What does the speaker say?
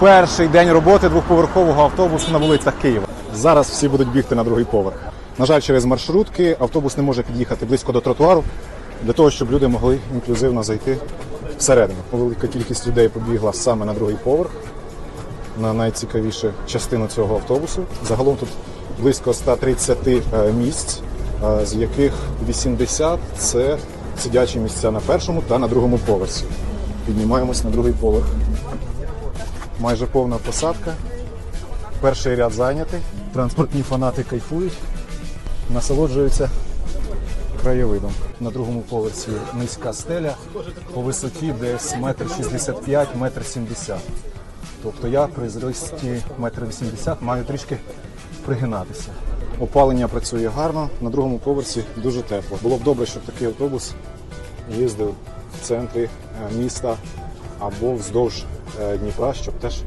Перший день роботи двохповерхового автобусу на вулицях Києва. Зараз всі будуть бігти на другий поверх. На жаль, через маршрутки автобус не може під'їхати близько до тротуару для того, щоб люди могли інклюзивно зайти всередину. Велика кількість людей побігла саме на другий поверх, на найцікавішу частину цього автобусу. Загалом тут близько 130 е, місць, е, з яких 80 це сидячі місця на першому та на другому поверсі. Піднімаємось на другий поверх. Майже повна посадка. Перший ряд зайнятий. Транспортні фанати кайфують, насолоджуються краєвидом. На другому поверсі низька стеля по висоті десь метр 65, метр 70. Тобто я при зрості метр 80 маю трішки пригинатися. Опалення працює гарно, на другому поверсі дуже тепло. Було б добре, щоб такий автобус їздив в центрі е, міста або вздовж е, Дніпра, щоб теж